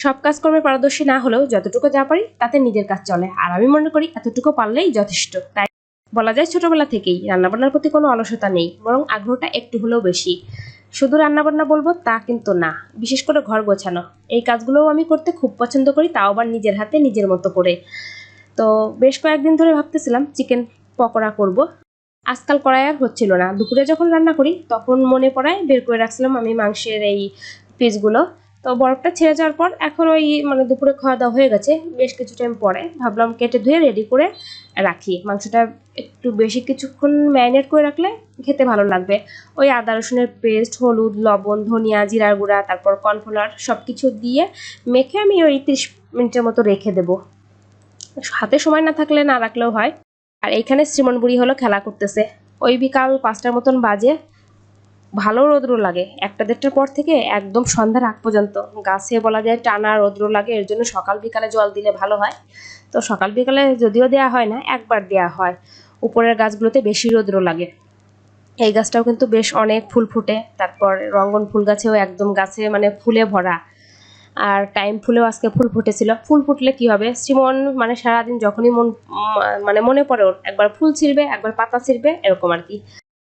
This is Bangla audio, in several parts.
সব কাজকর্মে পারদর্শী না হলেও যতটুকু যা পারি তাতে নিজের কাজ চলে। আর আমি মনে করি এতটুকু পারলেই যথেষ্ট। তাই বলা যায় ছোটবেলা থেকেই রান্নাবান্নার প্রতি কোনো অলসতা নেই, বরং আগ্রহটা একটু হলেও বেশি। শুধু রান্নাবান্না বলব তা কিন্তু না, বিশেষ করে ঘর গোছানো। এই কাজগুলোও আমি করতে খুব পছন্দ করি, তাও আবার নিজের হাতে নিজের মতো করে। তো বেশ কয়েকদিন ধরে ভাবতেছিলাম চিকেন পকোড়া করব। আজকাল করাই আর হচ্ছিল না। দুপুরে যখন রান্না করি, তখন মনে পড়ায় বের করে রাখছিলাম আমি মাংসের এই পিসগুলো তো বরফটা ছেড়ে যাওয়ার পর এখন ওই মানে দুপুরে খাওয়া দাওয়া হয়ে গেছে। বেশ কিছু টাইম পরে ভাবলাম কেটে ধুয়ে রেডি করে রাখি। মাংসটা একটু বেশি কিছুক্ষণ ম্যারিনেট করে রাখলে খেতে ভালো লাগবে। ওই আদা, রসুনের পেস্ট হলুদ, লবণ, ধনিয়া, জিরার গুঁড়া, তারপর কর্নফ্লাওয়ার সব কিছু দিয়ে মেখে আমি ওই তিরিশ মিনিটের মতো রেখে দেবো। হাতে সময় না থাকলে না রাখলেও হয়। আর এইখানে শ্রীমন বুড়ি হলো খেলা করতেছে। ওই বিকাল পাঁচটার মতন বাজে। ভালো রৌদ্র লাগে। একটা দেড়টার পর থেকে একদম সন্ধ্যার আগ পর্যন্ত। গাছে বলা যায় টানা রৌদ্র লাগে, এর জন্য সকাল বিকালে জল দিলে ভালো হয়। তো সকাল বিকালে যদিও দেওয়া হয় না, একবার দেওয়া হয়। উপরের গাছগুলোতে বেশি রৌদ্র লাগে। এই গাছটাও কিন্তু বেশ অনেক ফুল ফুটে। তারপর রঙ্গন ফুল গাছেও একদম গাছে মানে ফুলে ভরা। আর টাইম ফুলেও আজকে ফুল ফুটেছিল। ফুল ফুটলে কি হবে? শ্রীমন মানে সারাদিন যখনই মন মানে মনে পড়ে ওর। একবার ফুল ছিঁড়বে, একবার পাতা ছিঁড়বে, এরকম আর কি।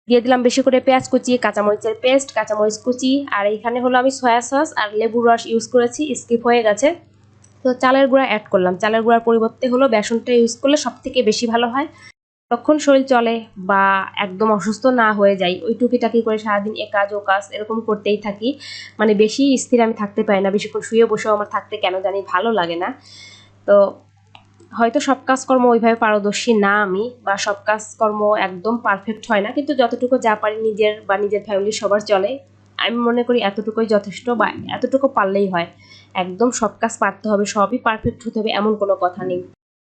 দিয়ে দিলাম বেশি করে পেঁয়াজ কুচি, কাঁচামরিচের পেস্ট, কাঁচামরিচ কুচি। আর এইখানে হলো আমি সয়া সস আর লেবুর রস ইউজ করেছি স্কিপ হয়ে গেছে। তো চালের গুঁড়া অ্যাড করলাম। চালের গুঁড়ার পরিবর্তে হলো বেসনটা ইউজ করলে সব থেকে বেশি ভালো হয়। তখন শরীর চলে বা একদম অসুস্থ না হয়ে যাই ওই টুকিটাকি করে সারাদিন এ কাজ, ও কাজ এরকম করতেই থাকি। মানে বেশি স্থির আমি থাকতে পারি না, বেশিক্ষণ শুয়ে বসেও আমার থাকতে কেন জানি ভালো লাগে না। তো হয়তো সব কাজকর্ম ওইভাবে পারদর্শী না আমি, বা সব কাজকর্ম একদম পারফেক্ট হয় না, কিন্তু যতটুকু যা পারি নিজের বা নিজের ফ্যামিলির সবার চলে, আমি মনে করি এতটুকুই যথেষ্ট বা এতটুকু পারলেই হয়। একদম সব কাজ পারতে হবে, সবই পারফেক্ট হতে হবে এমন কোনো কথা নেই।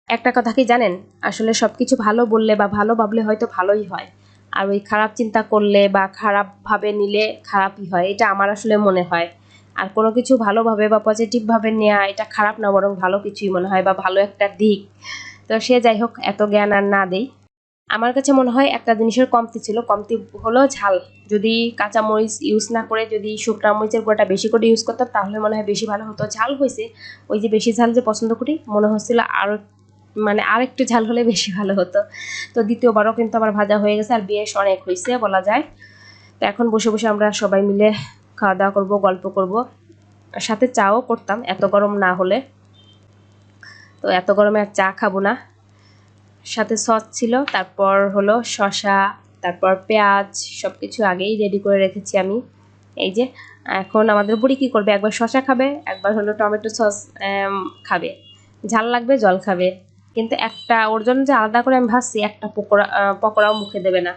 একটা কথা কি জানেন? আসলে সব কিছু ভালো বললে বা ভালো ভাবলে হয়তো ভালোই হয়। আর ওই খারাপ চিন্তা করলে বা খারাপভাবে নিলে খারাপই হয়, এটা আমার আসলে মনে হয়। আর কোনো কিছু ভালোভাবে বা পজিটিভভাবে নেওয়া এটা খারাপ না, বরং ভালো কিছুই মনে হয় বা ভালো একটা দিক। তো সে যাই হোক, এত জ্ঞান আর না দেই। আমার কাছে মনে হয় একটা জিনিসের কমতি ছিল। কমতি হলো ঝাল। যদি কাঁচা মরিচ ইউজ না করে, যদি শুকনা মরিচের গুঁড়াটা বেশি করে ইউজ করতাম, তাহলে মনে হয় বেশি ভালো হতো। ঝাল হয়েছে। ওই যে বেশি ঝাল যে পছন্দ করি, মনে হচ্ছিল আরও মানে আর একটু ঝাল হলে বেশি ভালো হতো। তো দ্বিতীয়বারও কিন্তু আমার ভাজা হয়ে গেছে, আর বেশ অনেক হয়েছে বলা যায়। তো এখন বসে বসে আমরা সবাই মিলে খাওয়া দাওয়া করব, গল্প করব। সাথে চাও করতাম, এত গরম না হলে। তো এত গরমে আর চা খাব না। সাথে সস ছিল, তারপর হলো শসা, তারপর পেঁয়াজ সব কিছু আগেই রেডি করে রেখেছি আমি। এই যে, এখন আমাদের বুড়ি কী করবে? একবার শশা খাবে, একবার হলো টমেটো সস খাবে। ঝাল লাগবে, জল খাবে। কিন্তু একটা, ওর জন্য যে আলাদা করে আমি ভাবছি একটা পকোড়া পকোড়াও মুখে দেবে না।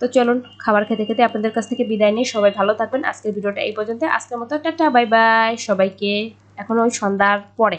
তো চলুন, খাবার খেতে খেতে আপনাদের কাছ থেকে বিদায় নিয়ে সবাই ভালো থাকবেন। আজকের ভিডিওটা এই পর্যন্ত আজকের মতো টাটা, বাই বাই সবাইকে। এখন ওই সন্ধ্যার পরে।